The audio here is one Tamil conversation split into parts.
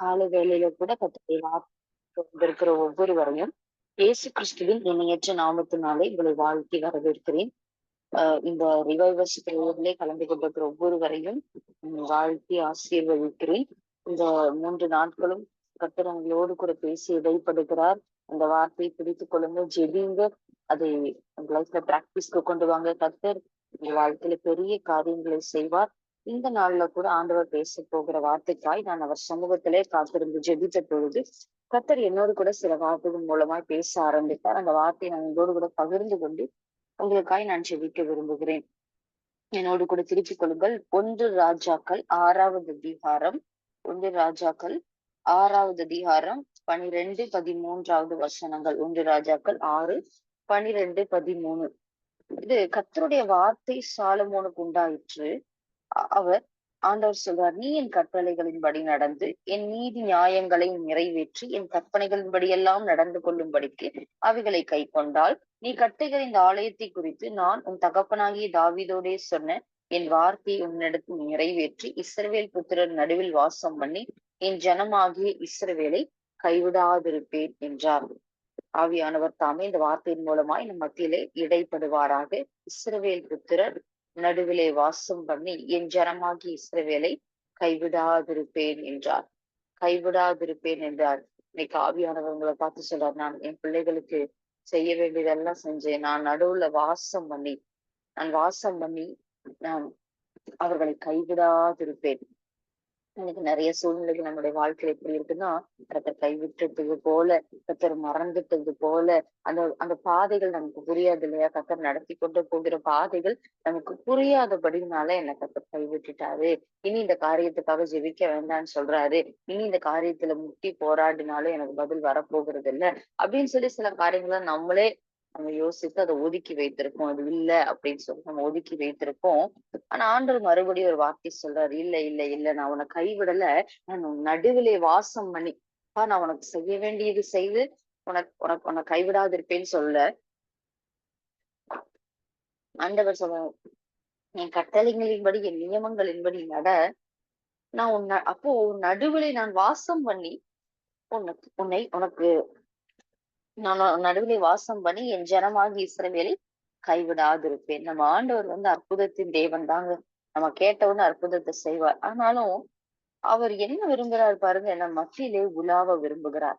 கால வேலையில கூட கத்தரை வார்த்தை வந்திருக்கிற ஒவ்வொருவரையும் இயேசு கிறிஸ்துவின் இணையற்ற நாமத்தினாலே உங்களை வாழ்த்தி வரவேற்கிறேன். இந்த ரிவைவர்ஸ் பிரேயர்லே கலந்து கொண்டிருக்கிற ஒவ்வொருவரையும் வாழ்த்தி ஆசீர்வதிக்கிறேன். இந்த மூன்று நாட்களும் கத்தர் உங்களோடு கூட பேசி இடைப்படுகிறார். அந்த வார்த்தையை பிடித்துக் கொள்ளுங்க ஜெபிங்க அதை லைஃப்ல பிராக்டிஸ்க்கு கொண்டு வாங்க கத்தர் வாழ்க்கையில பெரிய காரியங்களை செய்வார். இந்த நாள்ல கூட ஆண்டவர் பேச போகிற வார்த்தைக்காய் நான் அவர் சமூகத்திலே காத்திருந்து ஜெபித்த பொழுது கத்தர் என்னோடு கூட சில வார்த்தைகள் மூலமாய் பேச ஆரம்பித்தார். அந்த வார்த்தையை நான் உங்களோடு கூட பகிர்ந்து கொண்டு உங்களுக்காய் நான் ஜெபிக்க விரும்புகிறேன். என்னோடு கூட திருப்பிக் கொள்ளுங்கள். ஒன்று ராஜாக்கள் ஆறாவது அதிகாரம் ஒன்று ராஜாக்கள் ஆறாவது அதிகாரம் பனிரெண்டு பதிமூன்றாவது வசனங்கள். ஒன்று ராஜாக்கள் ஆறு பனிரெண்டு பதிமூணு. இது கத்தருடைய வார்த்தை சாலமோனுக்கு உண்டாயிற்று. அவர் ஆண்டவர் சொல்றார் நீ என் கற்பனைகளின்படி நடந்து என் நீதி நியாயங்களை நிறைவேற்றி என் கற்பனைகளின்படி எல்லாம் நடந்து கொள்ளும்படிக்கு அவைகளை கை கொண்டால் நீ கட்டுகிற இந்த ஆலயத்தை குறித்து நான் உன் தகப்பனாகிய தாவிதோடே சொன்ன என் வார்த்தையை உன்னிடத்தில் நிறைவேற்றி இஸ்ரவேல் புத்திரர் நடுவில் வாசம் பண்ணி என் ஜனமாகிய இஸ்ரவேலை கைவிடாதிருப்பேன் என்றார். ஆவியானவர் தாமே இந்த வார்த்தையின் மூலமாய் நம் மத்தியிலே இடைப்படுவாராக இஸ்ரவேல் புத்திரர் நடுவிலே வாசம் பண்ணி என் ஜனமாகி இஸ்ரவேலை கைவிடாதிருப்பேன் என்றார். கைவிடாதிருப்பேன் என்றார். இன்னைக்கு ஆவியானவங்களை பார்த்து சொல்றார் நான் என் பிள்ளைகளுக்கு செய்ய வேண்டியதெல்லாம் செஞ்சேன். நான் நடுவுல வாசம் பண்ணி நான் வாசம் பண்ணி நான் அவர்களை கைவிடாதிருப்பேன். எனக்கு நிறைய சூழ்நிலைகள் நம்முடைய வாழ்க்கையில எப்படி இருக்குன்னா கத்தர் கைவிட்டது போல கத்தர் மறந்துட்டது போல அந்த அந்த பாதைகள் நமக்கு புரியாது இல்லையா? கத்தர் நடத்தி கொண்டு போகிற பாதைகள் நமக்கு புரியாதபடினால என்ன கத்தர் கைவிட்டுட்டாரு இனி இந்த காரியத்துக்காக ஜெபிக்க வேண்டாம்னு சொல்றாரு. இனி இந்த காரியத்துல முட்டி போராடினாலும் எனக்கு பதில் வரப்போகிறது இல்ல அப்படின்னு சொல்லி சில காரியங்களை நம்மளே நம்ம யோசித்து அதை ஒதுக்கி வைத்திருக்கோம். அது இல்ல அப்படின்னு சொல்லி நம்ம ஒதுக்கி வைத்திருக்கோம். ஆனா ஆண்டவர் மறுபடியும் ஒரு வார்த்தை சொல்றாரு. இல்ல இல்ல இல்ல நான் உன்னை கைவிடல. நான் உன் நடுவிலே வாசம் பண்ணி நான் உனக்கு செய்ய வேண்டியது செய்து உனக்கு உனக்கு உன்னை கைவிடாதிருப்பேன்னு சொல்ல. ஆண்டவர் சொல்ல என் கட்டளைகளின்படி என் நியமங்களின்படி நட. நான் உன்னை அப்போ உன் நடுவிலே நான் வாசம் பண்ணி உனக்கு உன்னை உனக்கு நான் நடுவிலே வாசம் பண்ணி என் ஜனமாகி இஸ்ரவேலை கைவிடாதிருப்பேன். நம்ம ஆண்டவர் வந்து அற்புதத்தின் தேவன் தாங்க நம்ம கேட்டவுடனே அற்புதத்தை செய்வார். ஆனாலும் அவர் என்ன விரும்புகிறார் பாருங்க நம்ம மத்தியிலே உலாவ விரும்புகிறார்.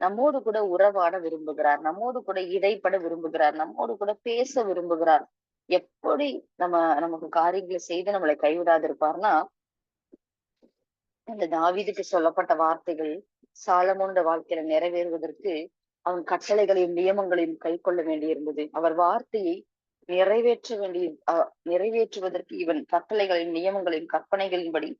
நம்மோடு கூட உறவாட விரும்புகிறார். நம்மோடு கூட இடைப்பட விரும்புகிறார். நம்மோடு கூட பேச விரும்புகிறார். எப்படி நம்ம நமக்கு காரியங்களை செய்து நம்மளை கைவிடாதிருப்பார்னா இந்த தாவிதுக்கு சொல்லப்பட்ட வார்த்தைகள் சாலமோண்ட வாழ்க்கையில நிறைவேறுவதற்கு அவன் கட்டளைகளையும் நியமங்களையும் கை கொள்ள வேண்டியிருந்தது. அவர் வார்த்தையை நிறைவேற்ற வேண்டிய அஹ், நிறைவேற்றுவதற்கு இவன் கட்டளைகளையும் நியமங்களையும் கற்பனைகளின்படி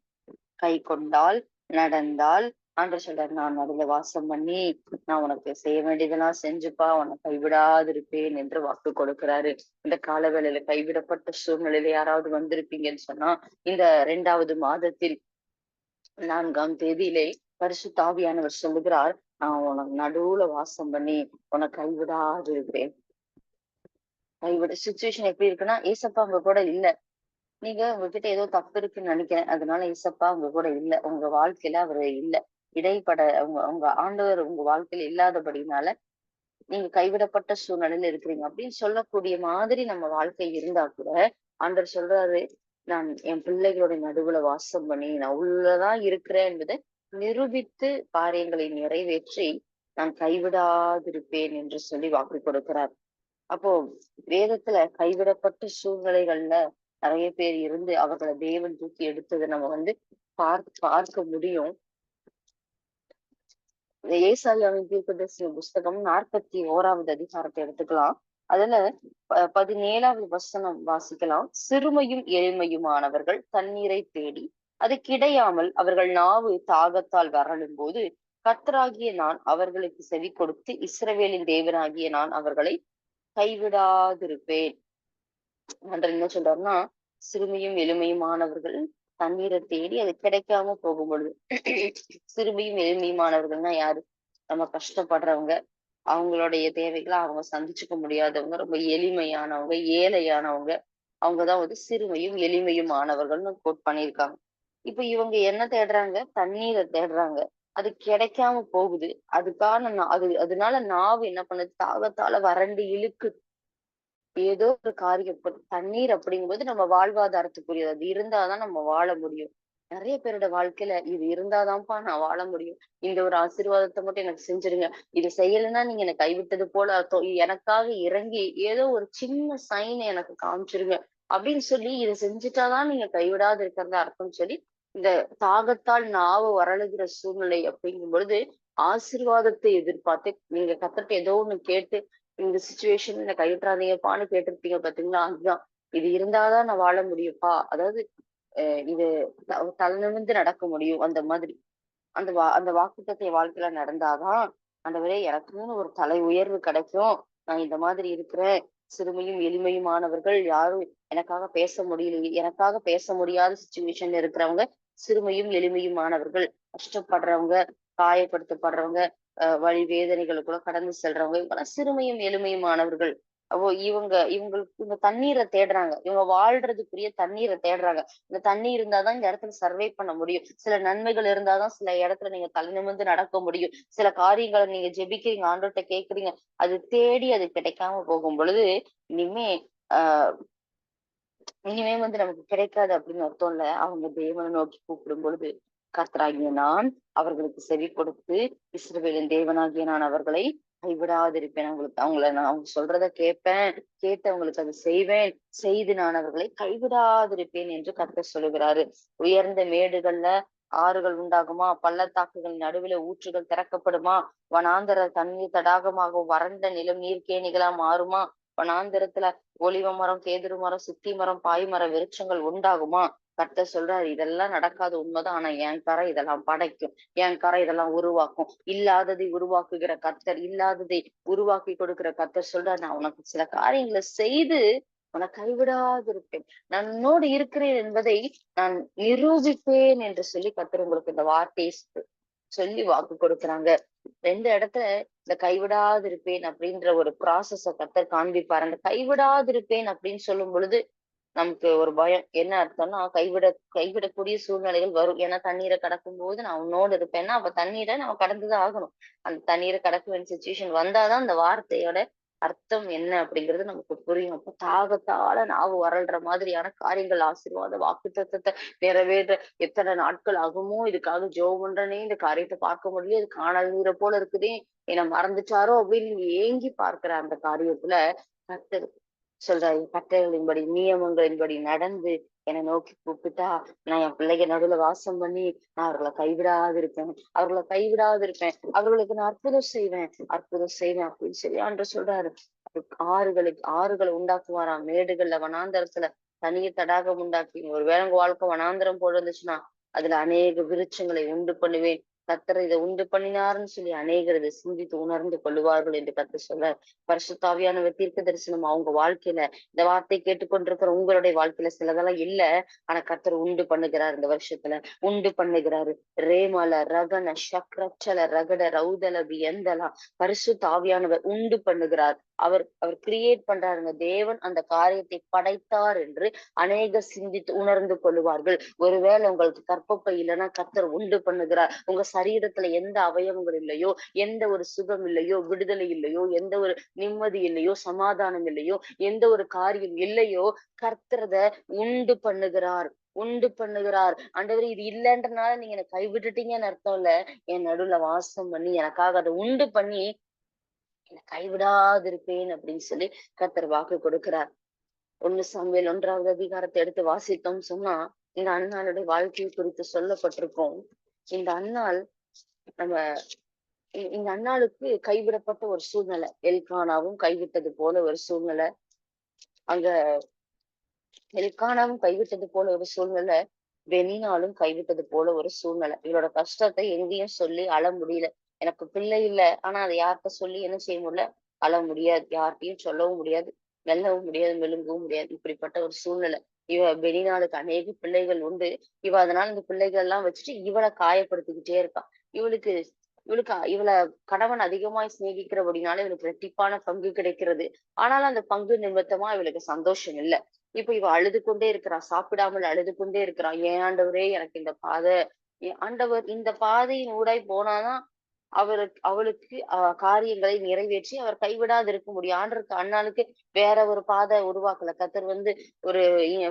கை கொண்டால் நடந்தால் ஆண்டு சொல்றார் நான் அதுல வாசம் பண்ணி நான் உனக்கு செய்ய வேண்டியதெல்லாம் செஞ்சுப்பா உன்னை கைவிடாதிருப்பேன் என்று வாக்கு கொடுக்கிறாரு. இந்த கால வேலையில கைவிடப்பட்ட சூழ்நிலையில யாராவது வந்திருப்பீங்கன்னு சொன்னா இந்த இரண்டாவது மாதத்தில் நான்காம் தேதியிலே பரிசு தாவியானவர் சொல்லுகிறார் நான் உனக்கு நடுவுல வாசம் பண்ணி உனக்கு கைவிடாது இருக்கிறேன். கைவிட சுச்சுவேஷன் எப்படி இருக்குன்னா ஏசப்பா உங்க கூட இல்ல. நீங்க உங்ககிட்ட ஏதோ தப்பு இருக்குன்னு நினைக்கிறேன். அதனால ஏசப்பா உங்க கூட இல்ல. உங்க வாழ்க்கையில அவரு இல்ல. இடைப்பட உங்க உங்க ஆண்டவர் உங்க வாழ்க்கையில இல்லாதபடினால நீங்க கைவிடப்பட்ட சூழ்நிலையில இருக்கிறீங்க. அப்படின்னு சொல்லக்கூடிய மாதிரி நம்ம வாழ்க்கை இருந்தா கூட ஆண்டவர் சொல்றாரு நான் என் பிள்ளைகளுடைய நடுவுல வாசம் பண்ணி நான் உள்ளதான் இருக்கிறேன் என்பதை நிரூபித்து காரியங்களை நிறைவேற்றி நான் கைவிடாதிருப்பேன் என்று சொல்லி வாக்கு கொடுக்கிறார். அப்போ வேதத்துல கைவிடப்பட்ட சூழ்நிலைகள்ல நிறைய பேர் இருந்து அவர்களை தேவன் தூக்கி எடுத்ததை நம்ம வந்து பார்க்க பார்க்க முடியும். ஏசாயாவின் தீர்க்கதரிசன புஸ்தகம் நாற்பத்தி ஓராவது அதிகாரத்தை எடுத்துக்கலாம். அதுல ப- பதினேழாவது வசனம் வாசிக்கலாம். சிறுமையும் எளிமையுமானவர்கள் தண்ணீரை தேடி அது கிடையாமல் அவர்கள் நாவு தாகத்தால் வரலும் போது கத்தராகிய நான் அவர்களுக்கு செவி கொடுத்து இஸ்ரவேலின் தேவனாகிய நான் அவர்களை கைவிடாதிருப்பேன். அன்று என்ன சொல்றாருன்னா சிறுமியும் எளிமையுமானவர்கள் தண்ணீரை தேடி அது கிடைக்காம போகும் பொழுது சிறுமியும் எளிமையுமானவர்கள்னா யாரு? நம்ம கஷ்டப்படுறவங்க அவங்களுடைய தேவைகளை அவங்க சந்திச்சுக்க முடியாதவங்க ரொம்ப எளிமையானவங்க ஏழையானவங்க அவங்கதான் வந்து சிறுமையும் எளிமையும் ஆனவர்கள்னு கோட் பண்ணியிருக்காங்க. இப்ப இவங்க என்ன தேடுறாங்க? தண்ணீரை தேடுறாங்க. அது கிடைக்காம போகுது. அதுக்கான அது அதனால நாவு என்ன பண்ணுது? தாகத்தால வறண்டு இழுக்கு ஏதோ ஒரு காரியம் தண்ணீர் அப்படிங்கும்போது நம்ம வாழ்வாதாரத்துக்குரியது. அது இருந்தாதான் நம்ம வாழ முடியும். நிறைய பேரோட வாழ்க்கையில இது இருந்தாதான்ப்பா நான் வாழ முடியும். இந்த ஒரு ஆசீர்வாதத்தை மட்டும் எனக்கு செஞ்சிருங்க. இது செய்யலைன்னா நீங்க என்னை கைவிட்டது போல அர்த்தம் எனக்காக இறங்கி ஏதோ ஒரு சின்ன சைனை எனக்கு காமிச்சிருங்க. அப்படின்னு சொல்லி இதை செஞ்சுட்டாதான் நீங்க கைவிடாது இருக்கிறதா அர்த்தம் சொல்லி இந்த தாகத்தால் நாவு வரழுகிற சூழ்நிலை அப்படிங்கும் பொழுது ஆசீர்வாதத்தை எதிர்பார்த்து நீங்க கத்தட்ட ஏதோ ஒண்ணு கேட்டு இந்த சுச்சுவேஷன் என்ன கைவிட்டுறாதீங்கப்பான்னு கேட்டிருப்பீங்க பாத்தீங்களா? அதுதான். இது இருந்தாதான் நான் வாழ முடியும்ப்பா. அதாவது இது த- தலை நிமிர்ந்து நடக்க முடியும். அந்த மாதிரி. அந்த வா அந்த வாக்குத்தத்தை வாழ்க்கையில நடந்தாதான் ஆண்டவரே எனக்குன்னு ஒரு தலை உயர்வு கிடைக்கும். நான் இந்த மாதிரி இருக்கிறேன் சிறுமையும் எளிமையுமானவர்கள் யாரும் எனக்காக பேச முடியல எனக்காக பேச முடியாத சுச்சுவேஷன்ல இருக்கிறவங்க சிறுமையும் எளிமையுமானவர்கள். கஷ்டப்படுறவங்க காயப்படுத்தப்படுறவங்க அஹ் வழி வேதனைகளுக்குள்ள கடந்து செல்றவங்க இவங்கெல்லாம் சிறுமையும் எளிமையுமானவர்கள். அப்போ இவங்க இவங்களுக்கு இந்த தண்ணீரை தேடுறாங்க. இவங்க வாழ்றதுக்குரிய தண்ணீரை தேடுறாங்க. இந்த தண்ணி இருந்தாதான் இந்த இடத்துல சர்வே பண்ண முடியும். சில நன்மைகள் இருந்தாதான் சில இடத்துல நீங்க தலை நிமிர்ந்து நடக்க முடியும். சில காரியங்களை நீங்க ஜெபிக்கிறீங்க ஆண்டோட்ட கேக்குறீங்க அது தேடி அது கிடைக்காம போகும் பொழுது இனிமே ஆஹ் இனிமே வந்து நமக்கு கிடைக்காது அப்படின்னு அர்த்தம் இல்ல. அவங்க தேவனை நோக்கி கூப்பிடும் பொழுது கர்த்தராகிய நான் அவர்களுக்கு செவி கொடுத்து இஸ்ரவேலின் தேவனாகிய நான் அவர்களை கைவிடாதிருப்பேன். அவங்களுக்கு அவங்கள நான் அவங்க சொல்றத கேட்பேன் கேட்டு அவங்களுக்கு அதை செய்வேன். செய்து நான் அவர்களை கைவிடாதிருப்பேன் என்று கர்த்தர் சொல்லுகிறாரு. உயர்ந்த மேடுகள்ல ஆறுகள் உண்டாகுமா? பள்ளத்தாக்குகள் நடுவுல ஊற்றுகள் திறக்கப்படுமா? வனாந்தர தண்ணீர் தடாகமாக வறண்ட நிலம் நீர்க்கேணிகளா மாறுமா? வனாந்திரத்துல ஒளிவ மரம் கேதுரு மரம் சித்தி மரம் பாய் மரம் விருட்சங்கள் உண்டாகுமா? கர்த்த சொல்றாரு இதெல்லாம் நடக்காது உண்மைதான். ஆனா என் கரை இதெல்லாம் படைக்கும். என் கரை இதெல்லாம் உருவாக்கும். இல்லாததை உருவாக்குகிற கர்த்தர் இல்லாததை உருவாக்கி கொடுக்கிற கர்த்தர் சொல்றாரு நான் உனக்கு சில காரியங்களை செய்து உனக்கு கைவிடாதிருப்பேன். நான் உன்னோடு இருக்கிறேன் என்பதை நான் நிரூபிப்பேன் என்று சொல்லி கர்த்தர் உங்களுக்கு இந்த வார்த்தையை சொல்லி வாக்கு கொடுக்குறாங்க. ரெண்டு இடத்துல? இந்த கைவிடாதிருப்பேன் அப்படின்ற ஒரு ப்ராசஸ கத்தர் காண்பிப்பார். அந்த கைவிடாதிருப்பேன் அப்படின்னு சொல்லும் பொழுது நமக்கு ஒரு பயம். என்ன அர்த்தம்னா கைவிட கைவிடக்கூடிய சூழ்நிலைகள் வரும். ஏன்னா தண்ணீரை கடக்கும் போது நான் உன்னோடு இருப்பேன்னா அப்ப தண்ணீரை நம்ம கடந்துதான் ஆகணும். அந்த தண்ணீரை கடக்க வேண்டிய சுச்சுவேஷன் வந்தாதான் அந்த வார்த்தையோட அர்த்தம் என்ன அப்படிங்கிறது நமக்கு புரியும். அப்போ தாகத்தால நாவு வரல்ற மாதிரியான காரியங்கள் ஆசீர்வாத வாக்கு தத்துவத்தை நிறைவேற எத்தனை நாட்கள் ஆகுமோ இதுக்காக ஜோ பண்றனே இந்த காரியத்தை பார்க்க முடியல இது காணல் நீரை போல இருக்குதே என்ன மறந்துட்டாரோ அப்படின்னு ஏங்கி பார்க்கிற அந்த காரியத்துல கர்த்தர் சொல்றாரு கட்டளைகளின்படி நியமங்களின்படி நடந்து என்னை நோக்கி கூப்பிட்டா நான் என் பிள்ளைங்க நடுவுல வாசம் பண்ணி நான் அவர்களை கைவிடாது இருப்பேன் அவர்களை கைவிடாது இருப்பேன் அவர்களுக்கு நான் அற்புதம் செய்வேன். அற்புதம் செய்வேன் அப்படின்னு சொல்லி அன்று சொல்றாரு. ஆறுகளுக்கு ஆறுகளை உண்டாக்குவாராம். மேடுகள்ல வனாந்தரத்துல தனிய தடாகம் உண்டாக்கி ஒரு வேளங்க வாழ்க்கை வனாந்தரம் போட்டு இருந்துச்சுன்னா அதுல அநேக விருட்சங்களை உண்டு பண்ணுவேன். கர்த்தர் இதை உண்டு பண்ணினாருன்னு சொல்லி அநேகர் இதை சிந்தித்து உணர்ந்து கொள்ளுவார்கள் என்று கத்து சொல்ல பரிசுத்தாவியானவர் தீர்க்க தரிசனம் அவங்க வாழ்க்கையில இந்த வார்த்தை கேட்டுக்கொண்டிருக்கிற உங்களுடைய வாழ்க்கையில சிலதெல்லாம் இல்ல. ஆனா கர்த்தர் உண்டு பண்ணுகிறார் இந்த வருஷத்துல. உண்டு பண்ணுகிறாரு. ரேமல ரகன சக்ரச்சல ரகட ரௌதல வியந்தலா பரிசு தாவியானவர் உண்டு பண்ணுகிறார். அவர் அவர் கிரியேட் பண்றாருங்க. தேவன் அந்த காரியத்தை படைத்தார் என்று அநேக சிந்தித்து உணர்ந்து கொள்ளுவார்கள். ஒருவேளை உங்களுக்கு கற்பப்பை இல்லைன்னா கர்த்தர் உண்டு பண்ணுகிறார். உங்க சரீரத்துல எந்த அவயவங்கள் இல்லையோ எந்த ஒரு சுகம் இல்லையோ விடுதலை இல்லையோ எந்த ஒரு நிம்மதி இல்லையோ சமாதானம் இல்லையோ எந்த ஒரு காரியம் இல்லையோ கர்த்தரத உண்டு பண்ணுகிறார் உண்டு பண்ணுகிறார். ஆண்டவர் இது இல்லைன்றனால நீங்க என்னை கைவிட்டுட்டீங்கன்னு அர்த்தம் இல்ல. என் நடுவுல வாசம் பண்ணி எனக்காக அதை உண்டு பண்ணி என்னை கைவிடாதிருப்பேன் அப்படின்னு சொல்லி கர்த்தர் வாக்கு கொடுக்கிறார். ஒண்ணு சமையல் ஒன்றாவது அதிகாரத்தை எடுத்து வாசித்தோம் சொன்னா இந்த அண்ணாளுடைய வாழ்க்கையை குறித்து சொல்லப்பட்டிருக்கோம். இந்த அண்ணாள் நம்ம இ- இந்த அண்ணாளுக்கு கைவிடப்பட்ட ஒரு சூழ்நிலை. எல்கானாவும் கைவிட்டது போல ஒரு சூழ்நிலை. அங்க எல்கானாவும் கைவிட்டது போல ஒரு சூழ்நிலை. பெனினாலும் கைவிட்டது போல ஒரு சூழ்நிலை. இவளோட கஷ்டத்தை எங்கேயும் சொல்லி அழ முடியல. எனக்கு பிள்ளை இல்ல. ஆனா அதை யார்கிட்ட சொல்லி என்ன செய்ய முடியல? அழ முடியாது. யார்கிட்டயும் சொல்லவும் முடியாது. மெல்லவும் முடியாது. மெலுங்கவும் முடியாது. இப்படிப்பட்ட ஒரு சூழ்நிலை. இவ பெனினாளுக்கு அநேக பிள்ளைகள் உண்டு. இவ அதனால இந்த பிள்ளைகள் எல்லாம் வச்சுட்டு இவளை காயப்படுத்திக்கிட்டே இருக்கா. இவளுக்கு இவளுக்கு இவள கணவன் அதிகமாய் சிநேகிக்கிறபடினால இவளுக்கு ரெட்டிப்பான பங்கு கிடைக்கிறது. ஆனாலும் அந்த பங்கு நிமித்தமா இவளுக்கு சந்தோஷம் இல்ல. இப்ப இவ அழுது கொண்டே இருக்கிறா. சாப்பிடாமல் அழுது கொண்டே இருக்கிறா. ஏன் ஆண்டவரே எனக்கு இந்த பாதை ஆண்டவர் இந்த பாதையின் ஊடாய் போனாதான் அவருக்கு அவளுக்கு காரியங்களை நிறைவேற்றி அவர் கைவிடாது இருக்க முடியும். ஆண்டருக்கு அண்ணாளுக்கு வேற ஒரு பாதை உருவாக்கல. கத்தர் வந்து ஒரு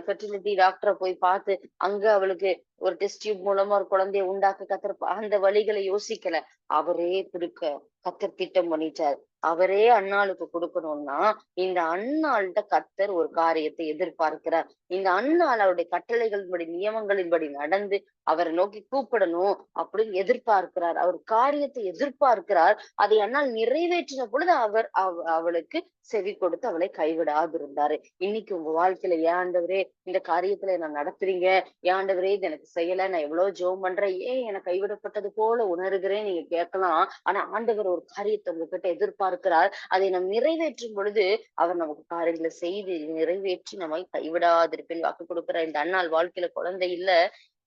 ஃபெர்டிலிட்டி டாக்டரை போய் பார்த்து அங்க அவளுக்கு ஒரு டெஸ்ட் டியூப் மூலமா ஒரு குழந்தைய உண்டாக்க கத்திர அந்த வழிகளை யோசிக்கல. அவரே கொடுக்க கத்தர் திட்டம் பண்ணிட்டார். அவரே அண்ணாளுக்கு கொடுக்கணும்னா இந்த அண்ணாள்கிட்ட கத்தர் ஒரு காரியத்தை எதிர்பார்க்கிறார். இந்த அண்ணாள் அவருடைய கட்டளைகளின்படி நியமங்களின்படி நடந்து அவரை நோக்கி கூப்பிடணும் அப்படின்னு எதிர்பார்க்கிறார். அவர் காரியத்தை எதிர்பார்க்கிறார். அதை அண்ணால் நிறைவேற்றின பொழுது அவர் அவ- அவளுக்கு செவி கொடுத்து அவளை கைவிடாது இருந்தாரு இன்னைக்கு உங்க வாழ்க்கையில ஏண்டவரே இந்த காரியத்துல நான் நடத்துறீங்க? ஏண்டவரே இது எனக்கு செய்யல. நான் எவ்வளவு ஜோம் பண்றேன்? ஏன் எனக்கு கைவிடப்பட்டது போல உணர்கிறேன்? நீங்க கேட்கலாம். ஆனா ஆண்டவர் ஒரு காரியத்தை உங்ககிட்ட எதிர்பார்க்கிறார். அதை நாம் நிறைவேற்றும் பொழுது அவர் நமக்கு காரியங்களை செய்து நிறைவேற்றி நம்மை கைவிடாதிருப்பேன். வாக்கு கொடுக்கிறார் இந்த அண்ணாள் வாழ்க்கையில குழந்தை இல்ல.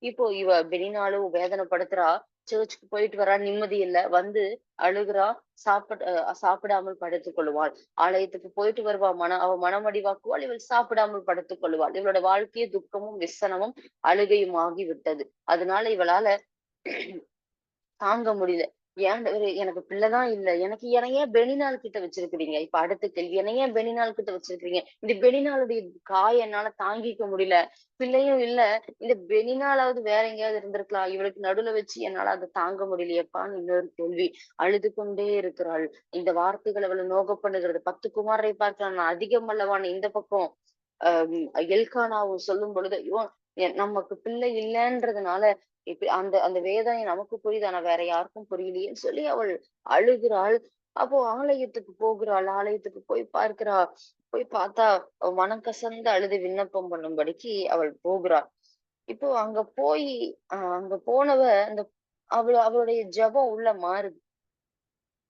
இப்போ இவ பெரினாலும் வேதனைப்படுத்துறா. சர்ச்சுக்கு போயிட்டு வரா நிம்மதி இல்ல. வந்து அழுகுறா சாப்பிட சாப்பிடாமல் படுத்துக் கொள்ளுவாள் ஆலயத்துக்கு போயிட்டு வருவா மன அவ மனமடிவாக்குவாள் இவள் சாப்பிடாமல் படுத்துக் கொள்வாள். இவளோட வாழ்க்கையே துக்கமும் விசனமும் அழுகையும் ஆகி விட்டது அதனால இவளால தாங்க முடியல. ஏன் எனக்கு பிள்ளைதான் இல்ல. எனக்கு என்னை ஏன் பெனிநாள் கிட்ட வச்சிருக்கிறீங்க? இப்ப அடுத்த கேள்வி என்னை ஏன் பெனிநாள் கிட்ட வச்சிருக்கிறீங்க? இந்த பெனிநாளுடைய காய என்னால தாங்கிக்க முடியல. பிள்ளையும் இல்ல. இந்த பெனினாலாவது வேற எங்கேயாவது இருந்திருக்கலாம். இவளுக்கு நடுவுல வச்சு என்னால அதை தாங்க முடியலையப்பான்னு இன்னொரு கேள்வி அழுது கொண்டே இருக்கிறாள். இந்த வார்த்தைகள் அவளை நோக பண்ணுகிறது. பத்து குமாரை பார்க்கலாம் நான் அதிகம் அல்லவான்னு இந்த பக்கம் ஆஹ் எல்கானாவும் சொல்லும் பொழுது நமக்கு பிள்ளை இல்லைன்றதுனால இப்படி அந்த அந்த வேதனை நமக்கு புரியுது ஆனா வேற யாருக்கும் புரியலையேன்னு சொல்லி அவள் அழுகிறாள். அப்போ ஆலயத்துக்கு போகிறாள். ஆலயத்துக்கு போய் பார்க்கிறா. போய் பார்த்தா மனம் கசந்து அழுது விண்ணப்பம் பண்ணும்படிக்கு அவள் போகிறாள். இப்போ அங்க போய் அங்க போனவ அந்த அவள் அவளுடைய ஜெபம் உள்ள மாறுது.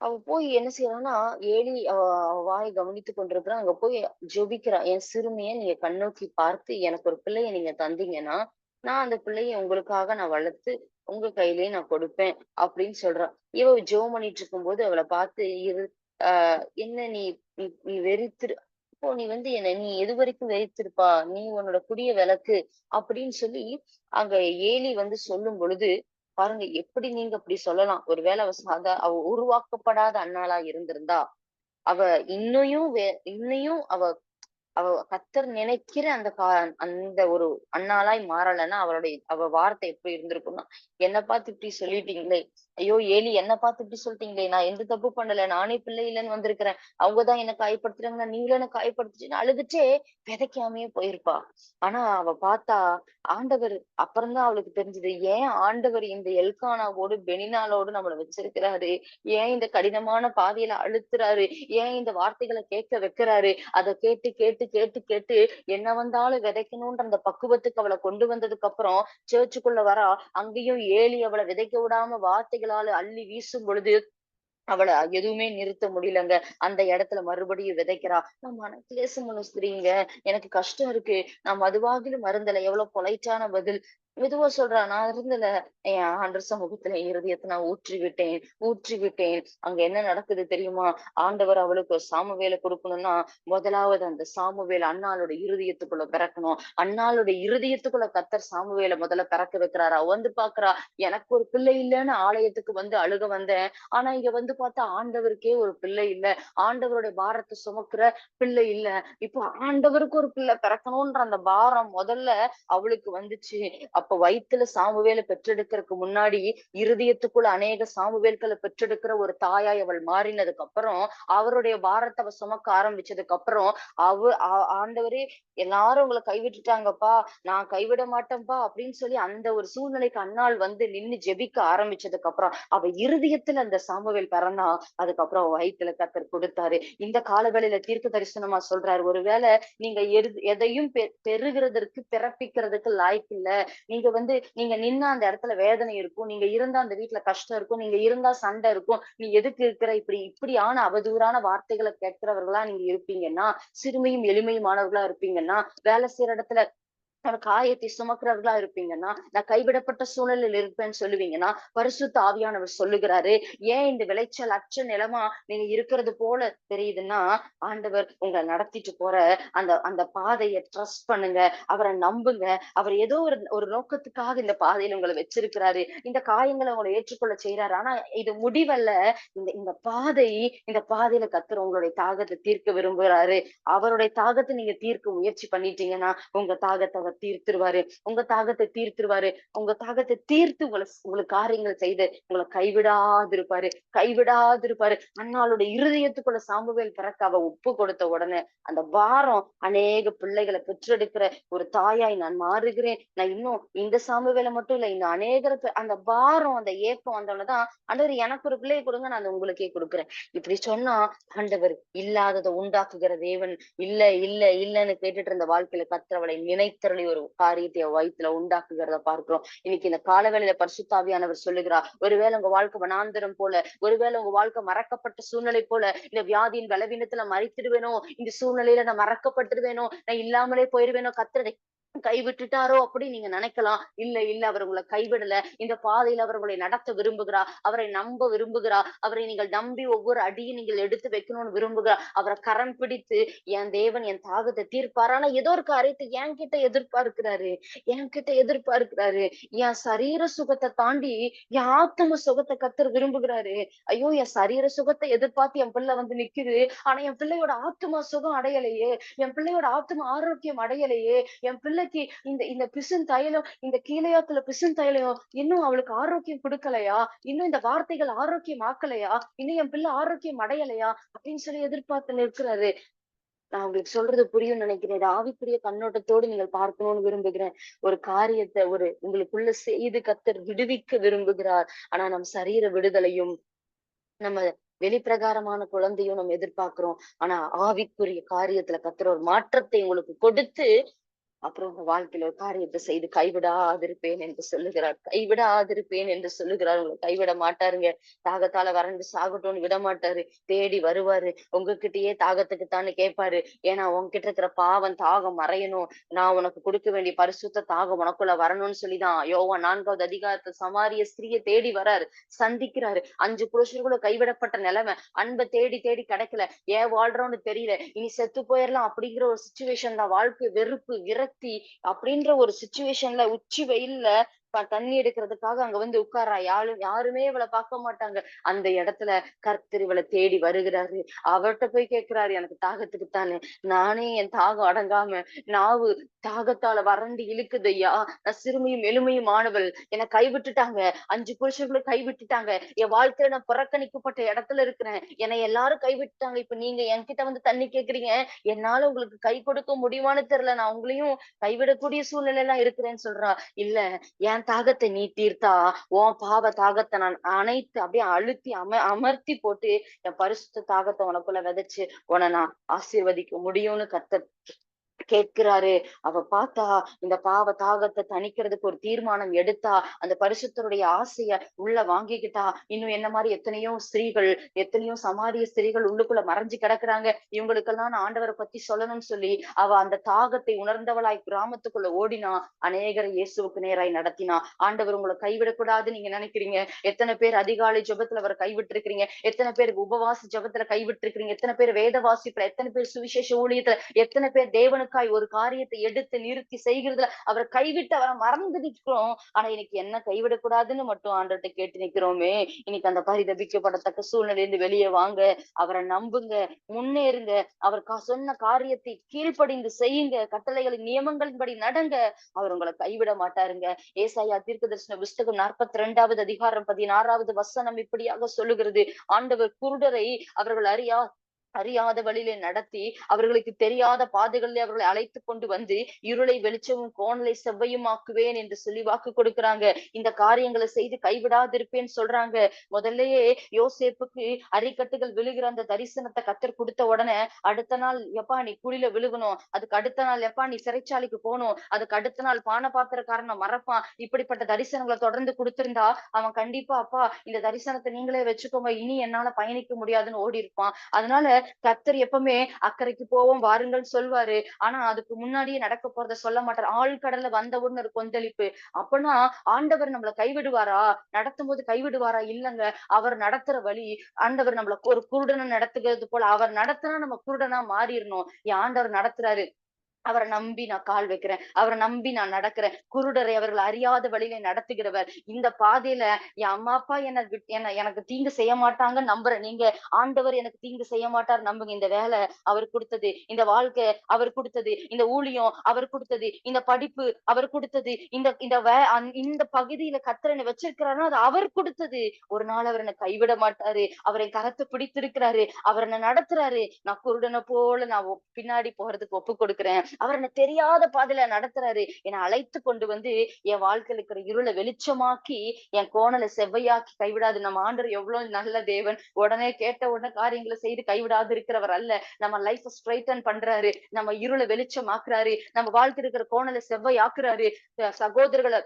அவ போய் என்ன செய்யறான்னா ஏலி அவ வாய் கவனித்து கொண்டிருக்கிறான். அங்க போய் ஜொபிக்கிறான். என் சிறுமியை நீங்க கண்ணோக்கி பார்த்து எனக்கு ஒரு பிள்ளைய நீங்க தந்தீங்கன்னா நான் அந்த பிள்ளைய உங்களுக்காக நான் வளர்த்து உங்க கையிலயே நான் கொடுப்பேன் அப்படின்னு சொல்றான். இவ ஜோ பண்ணிட்டு இருக்கும்போது அவளை பார்த்து இரு ஆஹ் என்ன நீ நீ நீ வெறித்திரு இப்போ நீ வந்து என்ன நீ எது வரைக்கும் வெறித்திருப்பா? நீ உன்னோட குடிய விளக்கு அப்படின்னு சொல்லி அங்க ஏலி வந்து சொல்லும் பொழுது பாருங்க எப்படி நீங்க அப்படி சொல்லலாம். ஒருவேளை அவ சாதா அவ உருவாக்கப்படாத அண்ணாளா இருந்திருந்தா அவ இன்னையும் வே இன்னையும் அவ அவ கத்தர் நினைக்கிற அந்த கா அந்த ஒரு அண்ணாளாய் மாறலைன்னா அவளுடைய அவ வார்த்தை எப்படி இருந்திருக்கும்னா என்ன பார்த்து இப்படி சொல்லிட்டீங்களே ஐயோ ஏலி என்ன பார்த்து இப்படி சொல்லிட்டீங்களே நான் எந்த தப்பு பண்ணல நானே பிள்ளை இல்லைன்னு வந்திருக்கிறேன். அவங்கதான் என்ன காயப்படுத்துறாங்க நீங்களும் என்ன காயப்படுத்துச்சுன்னு அழுதுட்டே விதைக்காமையே போயிருப்பா. ஆனா அவ பார்த்தா ஆண்டவர் அப்புறம்தான் அவளுக்கு தெரிஞ்சது ஏன் ஆண்டவர் இந்த எல்கானாவோடு பெனினாலோடு நம்மள வச்சிருக்கிறாரு? ஏன் இந்த கடினமான பாதையில அழுத்துறாரு? ஏன் இந்த வார்த்தைகளை கேட்க வைக்கிறாரு? அதை கேட்டு கேட்டு கேட்டு கேட்டு என்ன வந்தாலும் விதைக்கணும்ன்ற அந்த பக்குவத்துக்கு அவளை கொண்டு வந்ததுக்கு அப்புறம் சேர்ச்சுக்குள்ள வரா அங்கேயும் ஏலி அவளை விதைக்க விடாம வார்த்தை வார்த்தைகளால அள்ளி வீசும் பொழுது அவளை எதுவுமே நிறுத்த முடியலங்க. அந்த இடத்துல மறுபடியும் விதைக்கிறா. நான் மனக்லேசம் மனுஸ்திரீங்க எனக்கு கஷ்டம் இருக்கு. நான் மதுவாகிலும் மருந்தல எவ்வளவு பொலைட்டான பதில். மெதுவா சொல்றா நான் இருந்தல என் ஆண்டர் சமூகத்துல இருதயத்தை நான் ஊற்றி விட்டேன் ஊற்றி விட்டேன் அங்க என்ன நடக்குது தெரியுமா? ஆண்டவர் அவளுக்கு ஒரு சாமுவேலை கொடுக்கணும்னா முதலாவது அந்த சாமுவேல் அண்ணாளோட இருதயத்துக்குள்ள பிறக்கணும். அண்ணாளோட இருதயத்துக்குள்ள கத்தர் சாமுவேலை முதல்ல பிறக்க வைக்கிறாரா? வந்து பாக்குறா எனக்கு ஒரு பிள்ளை இல்லைன்னு ஆலயத்துக்கு வந்து அழுக வந்தேன். ஆனா இங்க வந்து பார்த்தா ஆண்டவருக்கே ஒரு பிள்ளை இல்ல. ஆண்டவருடைய பாரத்தை சுமக்கிற பிள்ளை இல்ல. இப்போ ஆண்டவருக்கு ஒரு பிள்ளை பிறக்கணும்ன்ற அந்த பாரம் முதல்ல அவளுக்கு வந்துச்சு. அப்ப வயித்துல சாமுவேலை பெற்றெடுக்கிறதுக்கு முன்னாடி இருதயத்துக்குள்ள அநேக சாமுவேல்களை பெற்றெடுக்கிற ஒரு தாயாய் அவள் மாறினதுக்கு அப்புறம் அவருடைய பாரத்தை அவ சுமக்க ஆரம்பிச்சதுக்கு அப்புறம் அவ ஆண்டவரே எல்லாரும் உங்களை கைவிட்டுட்டாங்கப்பா நான் கைவிட மாட்டேன்ப்பா அப்படின்னு சொல்லி அந்த ஒரு சூழ்நிலைக்கு அன்னாள் வந்து நின்னு ஜெபிக்க ஆரம்பிச்சதுக்கு அப்புறம் அவ இருதயத்துல அந்த சாமுவேல் பிறந்தா அதுக்கப்புறம் வயிற்றுல வயித்துல கத்தர் கொடுத்தாரு. இந்த காலவேளையில தீர்க்க தரிசனமா சொல்றாரு. ஒருவேளை நீங்க எரு- எதையும் பெ- பெறுகிறதற்கு பிறப்பிக்கிறதுக்கு லாய்க்கு இல்ல நீங்க வந்து நீங்க நின்னா அந்த இடத்துல வேதனை இருக்கும். நீங்க இருந்தா அந்த வீட்டுல கஷ்டம் இருக்கும். நீங்க இருந்தா சண்டை இருக்கும். நீ எதுக்கு இருக்கிற? இப்படி இப்படியான அவதூறான வார்த்தைகளை கேட்கிறவர்களா நீங்க இருப்பீங்கன்னா சிறுமையும் எளிமையுமானவர்களா இருப்பீங்கன்னா வேலை செய்யற இடத்துல காயத்தை சுமக்கிறவர்களா இருப்பீங்கன்னா நான் கைவிடப்பட்ட சூழலில் இருப்பேன்னு சொல்லுவீங்கன்னா பரிசுத்த ஆவியானவர் சொல்லுகிறாரு ஏன் இந்த விளைச்சல் அச்ச நிலமா நீங்க இருக்கிறது போல தெரியுதுன்னா ஆண்டவர் உங்களை நடத்திட்டு போற அந்த அந்த பாதையை ட்ரஸ்ட் பண்ணுங்க அவரை நம்புங்க அவர் ஏதோ ஒரு ஒரு நோக்கத்துக்காக இந்த பாதையில உங்களை வச்சிருக்கிறாரு இந்த காயங்களை உங்களை ஏற்றுக்கொள்ள செய்யறாரு ஆனா இது முடிவல்ல. இந்த இந்த பாதை இந்த பாதையில கத்துற உங்களுடைய தாகத்தை தீர்க்க விரும்புகிறாரு அவருடைய தாகத்தை நீங்க தீர்க்க முயற்சி பண்ணிட்டீங்கன்னா உங்க தாகத்தை அவர் தீர்த்துருவாரு. உங்க தாகத்தை தீர்த்துருவாரு. உங்க தாகத்தை தீர்த்து உங்களை உங்களுக்கு காரியங்கள் செய்து உங்களை கைவிடாதிருப்பாரு. கைவிடாதிருப்பாரு. அண்ணாளுடைய இருதயத்துக்குள்ள சாம்புவேல் பிறக்க அவ ஒப்பு கொடுத்த உடனே அந்த வாரம் அநேக பிள்ளைகளை பெற்றெடுக்கிற ஒரு தாயாய் நான் மாறுகிறேன். நான் இன்னும் இந்த சாம்புவேலை மட்டும் இல்ல இந்த அநேகருக்கு அந்த பாரம் அந்த ஏக்கம் வந்தவனதான் ஆண்டவர் எனக்கு ஒரு பிள்ளையை கொடுங்க நான் அதை உங்களுக்கே கொடுக்குறேன். இப்படி சொன்னா ஆண்டவர் இல்லாததை உண்டாக்குகிற தேவன் இல்ல இல்ல இல்லன்னு கேட்டுட்டு இருந்த வாழ்க்கையில கத்திரவளை நினைத்தருள் ஒரு காரியத்தை வயிற்றுல வயித்துல உண்டாக்குகிறத பார்க்கிறோம். இன்னைக்கு இந்த காலவேளையில பரிசுத்தாவியானவர் சொல்லுகிறார் ஒருவேளை உங்க வாழ்க்கை வனாந்தரம் போல ஒருவேளை உங்க வாழ்க்கை மறக்கப்பட்ட சூழ்நிலை போல இந்த வியாதியின் பலவீனத்துல மறைத்திடுவேனோ இந்த சூழ்நிலையில நான் மறக்கப்பட்டுருவேனோ நான் இல்லாமலே போயிருவேனோ கத்துறதை கைவிட்டுட்டாரோ அப்படி நீங்க நினைக்கலாம். இல்ல இல்ல அவர் உங்களை கைவிடல. இந்த பாதையில அவர் உங்களை நடத்த விரும்புகிறா அவரை நம்ப விரும்புகிறா அவரை நீங்கள் நம்பி ஒவ்வொரு அடியும் நீங்கள் எடுத்து வைக்கணும்னு விரும்புகிறா அவரை கரம் பிடித்து என் தேவன் என் தாகத்தை தீர்ப்பார். ஆனா ஏதோ ஒரு காரியத்தை என் கிட்ட எதிர்பார்க்கிறாரு. என் கிட்ட எதிர்பார்க்கிறாரு. என் சரீர சுகத்தை தாண்டி என் ஆத்தம சுகத்தை கத்தர் விரும்புகிறாரு. ஐயோ என் சரீர சுகத்தை எதிர்பார்த்து என் பிள்ளை வந்து நிக்குது. ஆனா என் பிள்ளையோட ஆத்மா சுகம் அடையலையே. என் பிள்ளையோட ஆத்மா ஆரோக்கியம் அடையலையே. என் பிள்ளை பிள்ளைக்கு இந்த இந்த பிசுன் தைலம் இந்த கீழையாத்துல பிசுன் தைலம் இன்னும் அவளுக்கு ஆரோக்கியம் கொடுக்கலையா? இன்னும் இந்த வார்த்தைகள் ஆரோக்கியம் ஆக்கலையா இன்னும் என் பிள்ளை ஆரோக்கியம் அடையலையா? அப்படின்னு சொல்லி எதிர்பார்த்து நிற்கிறாரு. நான் உங்களுக்கு சொல்றது புரியும் நினைக்கிறேன். இது ஆவிக்குரிய கண்ணோட்டத்தோடு நீங்கள் பார்க்கணும்னு விரும்புகிறேன். ஒரு காரியத்தை ஒரு உங்களுக்குள்ள செய்து கத்தர் விடுவிக்க விரும்புகிறார். ஆனா நம் சரீர விடுதலையும் நம்ம வெளிப்பிரகாரமான குழந்தையும் நம்ம எதிர்பார்க்கிறோம். ஆனா ஆவிக்குரிய காரியத்துல கத்துற ஒரு மாற்றத்தை உங்களுக்கு கொடுத்து அப்புறம் உங்க வாழ்க்கையில ஒரு காரியத்தை செய்து கைவிடாதிருப்பேன் என்று சொல்லுகிறார். கைவிடாதிருப்பேன் என்று சொல்லுகிறார். உங்களை கைவிட மாட்டாருங்க. தாகத்தால வறண்டு சாகட்டும்னு விட மாட்டாரு. தேடி வருவாரு. உங்ககிட்டயே தாகத்துக்கு தானே கேட்பாரு. ஏன்னா உங்ககிட்ட இருக்கிற பாவம் தாகம் மறையணும். நான் உனக்கு கொடுக்க வேண்டிய பரிசுத்த தாகம் உனக்குள்ள வரணும்னு சொல்லிதான் யோவா நான்காவது அதிகாரத்தை சமாரிய ஸ்திரியை தேடி வராரு. சந்திக்கிறாரு. அஞ்சு புருஷர்களும் கைவிடப்பட்ட நிலைமை. அன்பை தேடி தேடி கிடைக்கல. ஏன் வாழ்றோம்னு தெரியல. இனி செத்து போயிடலாம் அப்படிங்கிற ஒரு சுச்சுவேஷன் தான். வாழ்க்கை வெறுப்பு விரக்தி அப்படின்ற ஒரு சுச்சுவேஷன்ல உச்சி வெயில்ல தண்ணி எடுக்கிறதுக்காக அங்க வந்து உட்கார்றா. யாரும் யாருமே இவளை பார்க்க மாட்டாங்க. அந்த இடத்துல கர்த்தர் இவளை தேடி வருகிறாரு. அவர்கிட்ட போய் கேட்கிறாரு எனக்கு தாகத்துக்கு தானே. நானே என் தாகம் அடங்காம நாவு தாகத்தால வறண்டு இழுக்குது ஐயா நான் சிறுமியும் எளிமையும் மாணவள் என்னை கைவிட்டுட்டாங்க. அஞ்சு புருஷர்களும் கைவிட்டுட்டாங்க. என் வாழ்க்கையில நான் புறக்கணிக்கப்பட்ட இடத்துல இருக்கிறேன். என்னை எல்லாரும் கைவிட்டுட்டாங்க. இப்ப நீங்க என்கிட்ட வந்து தண்ணி கேக்குறீங்க என்னால உங்களுக்கு கை கொடுக்க முடியுமான்னு தெரியல. நான் உங்களையும் கைவிடக்கூடிய சூழ்நிலை எல்லாம் இருக்கிறேன்னு சொல்றா. இல்ல என் தாகத்தை நீ தீர்த்தா உன் பாவ தாகத்தை நான் அனைத்து அப்படியே அழுத்தி அம அமர்த்தி போட்டு என் பரிசுத்த தாகத்தை உனக்குள்ள விதைச்சு உன நான் ஆசீர்வதிக்க முடியும்னு கத்த கேட்கிறாரு. அவ பார்த்தா இந்த பாவ தாகத்தை தணிக்கிறதுக்கு ஒரு தீர்மானம் எடுத்தா அந்த பரிசுத்தருடைய ஆசைய உள்ள வாங்கிக்கிட்டா இன்னும் என்ன மாதிரி எத்தனையோ ஸ்திரீகள் எத்தனையோ சமாரிய ஸ்திரீகள் உள்ளுக்குள்ள மறைஞ்சு கிடக்குறாங்க. இவங்களுக்கெல்லாம் நான் ஆண்டவரை பத்தி சொல்லணும்னு சொல்லி அவ அந்த தாகத்தை உணர்ந்தவளாய் கிராமத்துக்குள்ள ஓடினா அநேகரை இயேசுவுக்கு நேராய் நடத்தினா ஆண்டவர் உங்களை கைவிடக்கூடாதுன்னு நீங்க நினைக்கிறீங்க? எத்தனை பேர் அதிகாலை ஜெபத்துல அவரை கைவிட்டிருக்கிறீங்க? எத்தனை பேர் உபவாச ஜெபத்துல கைவிட்டிருக்கிறீங்க? எத்தனை பேர் வேத வாசிப்புல எத்தனை பேர் சுவிசேஷ ஊழியத்துல எத்தனை பேர் தேவனுக்கு தேவனுக்காய் ஒரு காரியத்தை எடுத்து நிறுத்தி செய்கிறதுல அவரை கைவிட்டு அவரை மறந்து நிற்கிறோம் ஆனா இன்னைக்கு என்ன கைவிடக்கூடாதுன்னு மட்டும் ஆண்டர்கிட்ட கேட்டு நிக்கிறோமே. இன்னைக்கு அந்த பரிதபிக்கப்படத்தக்க சூழ்நிலையிலிருந்து வெளியே வாங்க. அவரை நம்புங்க முன்னேறுங்க. அவர் சொன்ன காரியத்தை கீழ்ப்படிந்து செய்யுங்க. கட்டளைகளின் நியமங்களின்படி நடங்க. அவர் உங்களை கைவிட மாட்டாருங்க. ஏசாயா தீர்க்க தரிசன புஸ்தகம் நாற்பத்தி ரெண்டாவது அதிகாரம் பதினாறாவது வசனம் இப்படியாக சொல்லுகிறது. ஆண்டவர் குருடரை அவர்கள் அறியா அறியாத வழியிலே நடத்தி அவர்களுக்கு தெரியாத பாதைகளிலே அவர்களை அழைத்து கொண்டு வந்து இருளை வெளிச்சமும் கோணலை செவ்வையும் ஆக்குவேன் என்று சொல்லி வாக்கு கொடுக்கறாங்க. இந்த காரியங்களை செய்து கைவிடாதிருப்பேன்னு சொல்றாங்க. முதல்லயே யோசேப்புக்கு அரிக்கட்டுகள் விழுகிற அந்த தரிசனத்தை கத்தர் கொடுத்த உடனே அடுத்த நாள் எப்பா நீ குழியில விழுகணும். அதுக்கு அடுத்த நாள் எப்பா நீ சிறைச்சாலைக்கு போகணும். அதுக்கு அடுத்த நாள் பான பாத்திரக்காரனை மறப்பான். இப்படிப்பட்ட தரிசனங்களை தொடர்ந்து கொடுத்திருந்தா அவன் கண்டிப்பா அப்பா இந்த தரிசனத்தை நீங்களே வச்சுக்கோங்க. இனி என்னால பயணிக்க முடியாதுன்னு ஓடி இருப்பான் அதனால கத்தர் எப்பவுமே அக்கறைக்கு போவோம் வாருங்கள் சொல்வாரு. ஆனா அதுக்கு முன்னாடியே நடக்க போறத சொல்ல மாட்டார். ஆழ்கடல்ல வந்தவுடனே ஒரு கொந்தளிப்பு. அப்பனா ஆண்டவர் நம்மளை கைவிடுவாரா? நடத்தும் போது கைவிடுவாரா? இல்லங்க. அவர் நடத்துற வழி ஆண்டவர் நம்மள ஒரு குருடனை நடத்துகிறது போல அவர் நடத்தினா நம்ம குருடனா மாறிடணும். ஏன் ஆண்டவர் நடத்துறாரு? அவரை நம்பி நான் கால் வைக்கிறேன். அவரை நம்பி நான் நடக்கிறேன். குருடரை அவர்கள் அறியாத வழியில நடத்துகிறவர். இந்த பாதையில என் அம்மா அப்பா என்ன என்ன எனக்கு தீங்கு செய்ய மாட்டாங்க நம்புறேன் நீங்க ஆண்டவர் எனக்கு தீங்கு செய்ய மாட்டார் நம்புங்க. இந்த வேலை அவர் கொடுத்தது இந்த வாழ்க்கை அவர் கொடுத்தது இந்த ஊழியம் அவர் கொடுத்தது இந்த படிப்பு அவர் கொடுத்தது இந்த இந்த வே இந்த பகுதியில கத்திரனை வச்சிருக்கிறாருன்னா அது அவர் கொடுத்தது. ஒரு நாள் அவர் என்னை கைவிட மாட்டாரு. அவரை கரத்தை பிடித்திருக்கிறாரு. அவர் என்னை நடத்துறாரு. நான் குருடனை போல நான் பின்னாடி போறதுக்கு ஒப்பு கொடுக்குறேன். அவர் என்ன தெரியாத பாதையில நடத்துறாரு. என்னை அழைத்து கொண்டு வந்து என் வாழ்க்கையில இருக்கிற இருளை வெளிச்சமாக்கி என் கோணலை செவ்வையாக்கி கைவிடாது. நம்ம ஆண்டவர் எவ்வளவு நல்ல தேவன். உடனே கேட்ட உடனே காரியங்களை செய்து கைவிடாது இருக்கிறவர் அல்ல. நம்ம லைஃப் ஸ்ட்ரைட்டன் பண்றாரு. நம்ம இருளை வெளிச்சமாக்குறாரு. நம்ம வாழ்க்கை இருக்கிற கோணலை செவ்வையாக்குறாரு. சகோதரர்களை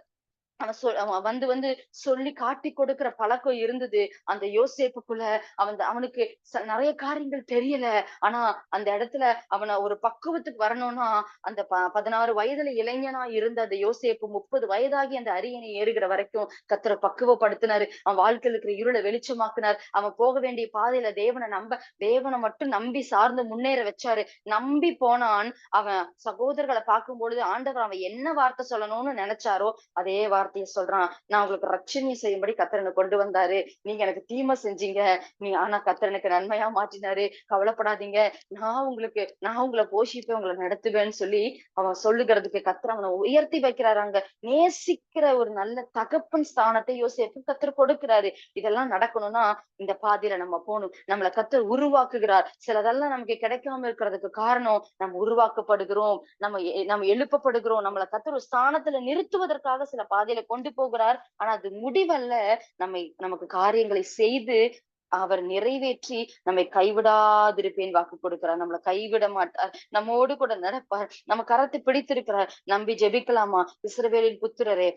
அவன் சொல் அவன் வந்து வந்து சொல்லி காட்டி கொடுக்கிற பழக்கம் இருந்தது. அந்த யோசேப்புக்குள்ள அவன் அவனுக்கு ச- நிறைய காரியங்கள் தெரியல. ஆனா அந்த இடத்துல அவனை ஒரு பக்குவத்துக்கு வரணும்னா அந்த ப பதினாறு வயதுல இளைஞனா இருந்த அந்த யோசேப்பு முப்பது வயதாகி அந்த அரியணை ஏறுகிற வரைக்கும் கத்தரை பக்குவப்படுத்தினாரு. அவன் வாழ்க்கையில இருக்கிற இருளை வெளிச்சமாக்குனார். அவன் போக வேண்டிய பாதையில தேவனை நம்ப தேவனை மட்டும் நம்பி சார்ந்து முன்னேற வச்சாரு. நம்பி போனான். அவன் சகோதரர்களை பார்க்கும் பொழுது ஆண்டவர் அவன் என்ன வார்த்தை சொல்லணும்னு நினைச்சாரோ அதே வார்த்தையை சொல்றான். நான் உங்களுக்கு ரட்சணியம் செய்யும்படி கத்திரனை கொண்டு வந்தாரு. நீங்க எனக்கு தீமை செஞ்சீங்க. நீ ஆனா கத்திரனுக்கு நன்மையா மாற்றினாரு. கவலைப்படாதீங்க. நான் உங்களுக்கு நான் உங்களை போஷிப்பேன் உங்களை நடத்துவேன்னு சொல்லி அவன் சொல்லுகிறதுக்கு கத்திர அவனை உயர்த்தி வைக்கிறாராங்க நேசிக்கிற ஒரு நல்ல தகப்பன் ஸ்தானத்தை யோசிப்பு கத்திர கொடுக்கிறாரு. இதெல்லாம் நடக்கணும்னா இந்த பாதையில நம்ம போகணும். நம்மளை கத்திர உருவாக்குகிறார். சிலதெல்லாம் நமக்கு கிடைக்காம இருக்கிறதுக்கு காரணம் நம்ம உருவாக்கப்படுகிறோம். நம்ம நம்ம எழுப்பப்படுகிறோம். நம்மளை கத்திர ஸ்தானத்துல நிறுத்துவதற்காக சில பாதையில கொண்டு போகிறார். ஆனா அது முடிவல்ல. நம்மை நமக்கு காரியங்களை செய்து அவர் நிறைவேற்றி நம்மை கைவிடாதிருப்பேன் வாக்கு கொடுக்கிறார். நம்மளை கைவிட மாட்டார். நம்மோடு கூட நடப்பார். நம்ம கரத்தை பிடித்திருக்கிறார். நம்பி ஜெபிக்கலாமா? இஸ்ரவேலின் புத்திரரே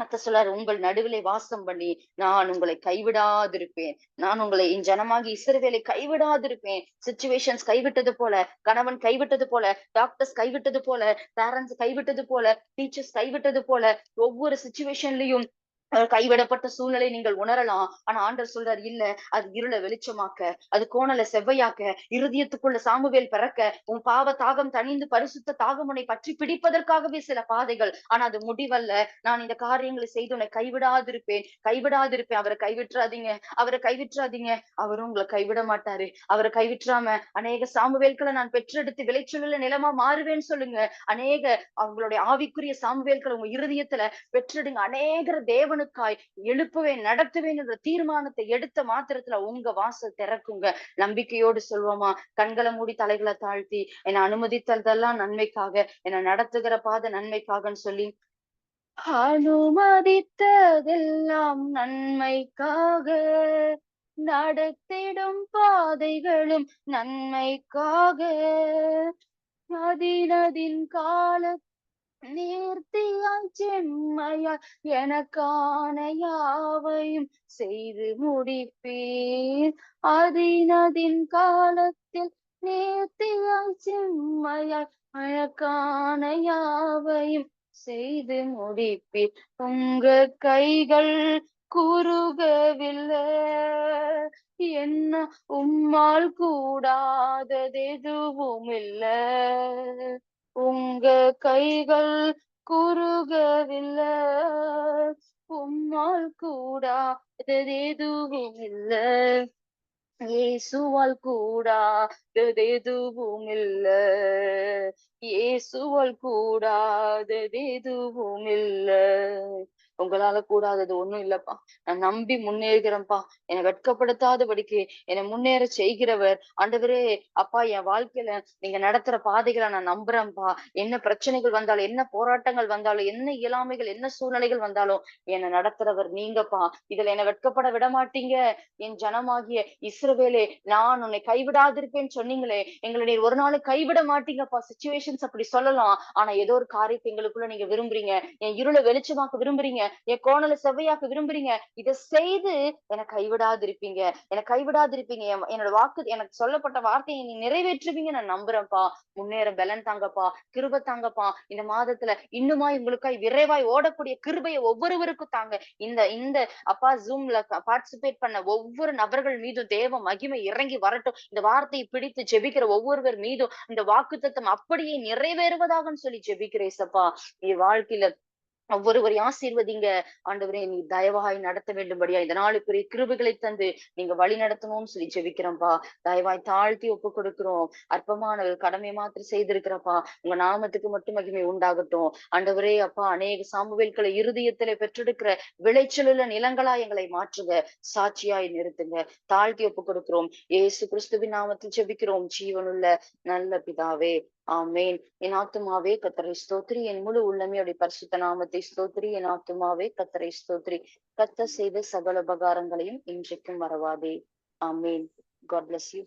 மத்த சொல்லார் உங்கள் நடுவிலே வாசம் பண்ணி நான் உங்களை கைவிடாதிருப்பேன். நான் உங்களை என் ஜனமாகி இஸ்ரவேலை கைவிடாதிருப்பேன். சுச்சுவேஷன்ஸ் கைவிட்டது போல கணவன் கைவிட்டது போல டாக்டர்ஸ் கைவிட்டது போல பேரண்ட்ஸ் கைவிட்டது போல டீச்சர்ஸ் கைவிட்டது போல ஒவ்வொரு சுச்சுவேஷன்லயும் கைவிடப்பட்ட சூழ்நிலை நீங்கள் உணரலாம். ஆனா ஆண்டர் சொல்றார் இல்ல அது இருளை வெளிச்சமாக்க அது கோணலை செவ்வையாக்க இருதயத்துக்குள்ள சாமுவேல் பிறக்க உன் பாவ தாகம் தணிந்து பரிசுத்த தாகம் உன்னை பற்றி பிடிப்பதற்காகவே சில பாதைகள். ஆனா அது முடிவல்ல. நான் இந்த காரியங்களை செய்து உன்னை கைவிடாதிருப்பேன். கைவிடாதிருப்பேன். அவரை கைவிட்டுறாதீங்க. அவரை கைவிட்டுறாதீங்க. அவரும் உங்களை கைவிட மாட்டாரு. அவரை கைவிட்டுறாம அநேக சாமுவேல்களை நான் பெற்றெடுத்து விளைச்சலுள்ள நிலமா மாறுவேன்னு சொல்லுங்க. அநேக அவங்களுடைய ஆவிக்குரிய சாமுவேல்களை உங்க இருதயத்துல பெற்றெடுங்க. அநேகர தேவனுக்காய் எழுப்புவேன் நடத்துவேன் என்ற தீர்மானத்தை எடுத்த மாத்திரத்துல உங்க வாசல் திறக்குங்க. நம்பிக்கையோடு சொல்வோமா கண்களை மூடி தலைகளை தாழ்த்தி என்னை அனுமதித்ததெல்லாம் நன்மைக்காக என்னை நடத்துகிற பாத நன்மைக்காகன்னு சொல்லி. அனுமதித்ததெல்லாம் நன்மைக்காக நடத்திடும் பாதைகளும் நன்மைக்காக. அதினதின் கால நேர்த்தியாய் செம்மையாய் எனக்கான யாவையும் செய்து முடிப்பீர். அதினதின் காலத்தில் நேர்த்தியாய் செம்மையாய் எனக்கான யாவையும் செய்து முடிப்பீர். உங்க கைகள் குறுகவில்லை. என்ன உம்மால் கூடாதது எதுவும் இல்ல உங்க கைகள் குறுகவில்லை. உம்மால் கூடாதது எதுவும் இல்ல இயேசுவால் கூடாதது எதுவும் இல்ல இயேசுவால் கூடாதது எதுவும் இல்ல உங்களால கூடாதது ஒண்ணும் இல்லப்பா. நான் நம்பி முன்னேறுகிறேன்ப்பா. என்னை வெட்கப்படுத்தாதபடிக்கு என்னை முன்னேற செய்கிறவர். ஆண்டவரே அப்பா என் வாழ்க்கையில நீங்க நடத்துற பாதைகளை நான் நம்புறேன்ப்பா. என்ன பிரச்சனைகள் வந்தாலும் என்ன போராட்டங்கள் வந்தாலும் என்ன இயலாமைகள் என்ன சூழ்நிலைகள் வந்தாலும் என்னை நடத்துறவர் நீங்கப்பா. இதுல என்னை வெட்கப்பட விட மாட்டீங்க. என் ஜனமாகிய இஸ்ரவேலே நான் உன்னை கைவிடாதிருப்பேன்னு சொன்னீங்களே. எங்களை நீர் ஒரு நாள் கைவிட மாட்டீங்கப்பா. சுச்சுவேஷன்ஸ் அப்படி சொல்லலாம். ஆனா ஏதோ ஒரு காரியத்தை எங்களுக்குள்ள நீங்க விரும்புறீங்க. என் இருளை வெளிச்சமாக்க விரும்புறீங்க. என் கோணலை செவ்வையாக்க விரும்புறீங்க. இதை செய்து என்னை கைவிடாதிருப்பீங்க. என்னை கைவிடாதிருப்பீங்க. என்னோட வாக்கு எனக்கு சொல்லப்பட்ட வார்த்தையை நீ நிறைவேற்றுவீங்க நான் நம்புறேன்ப்பா. முன்னேற பலன் தாங்கப்பா கிருப தாங்கப்பா. இந்த மாதத்துல இன்னுமா உங்களுக்காய் விரைவாய் ஓடக்கூடிய கிருபையை ஒவ்வொருவருக்கும் தாங்க. இந்த இந்த அப்பா ஜூம்ல பார்ட்டிசிபேட் பண்ண ஒவ்வொரு நபர்கள் மீதும் தேவ மகிமை இறங்கி வரட்டும். இந்த வார்த்தையை பிடித்து ஜெபிக்கிற ஒவ்வொருவர் மீதும் இந்த வாக்குத்தத்தம் அப்படியே நிறைவேறுவதாக சொல்லி ஜெபிக்கிறேன் சப்பா. வாழ்க்கையில ஒவ்வொருவரை ஆசீர்வதிங்க. ஆண்டவரே நீ தயவாய் நடத்த வேண்டும்படியா இந்த நாளுக்குரிய கிருபுகளை தந்து நீங்க வழி நடத்தணும்னு சொல்லி ஜெபிக்கிறோம்ப்பா தயவாய் தாழ்த்தி ஒப்பு கொடுக்கிறோம். அற்பமான கடமை மாத்திரம் செய்திருக்கிறப்பா. உங்க நாமத்துக்கு மட்டும் மகிமை உண்டாகட்டும். ஆண்டவரே அப்பா அநேக சாமுவேல்களை இருதயத்திலே பெற்றெடுக்கிற விளைச்சலுள்ள நிலங்களா எங்களை மாற்றுங்க. சாட்சியாய் நிறுத்துங்க. தாழ்த்தி ஒப்பு கொடுக்கிறோம். ஏசு கிறிஸ்துவின் நாமத்தில் ஜெபிக்கிறோம். ஜீவனுள்ள நல்ல பிதாவே. ஆமேன். என் ஆத்துமாவே கத்தரை ஸ்தோத்ரி என் முழு உள்ளமே அப்படி பரிசுத்த நாமத்தை ஸ்தோத்ரி என் ஆத்துமாவே கத்தரை ஸ்தோத்ரி கத்த செய்த சகல உபகாரங்களையும் இன்றைக்கும் மறவாதே. ஆமேன். God bless you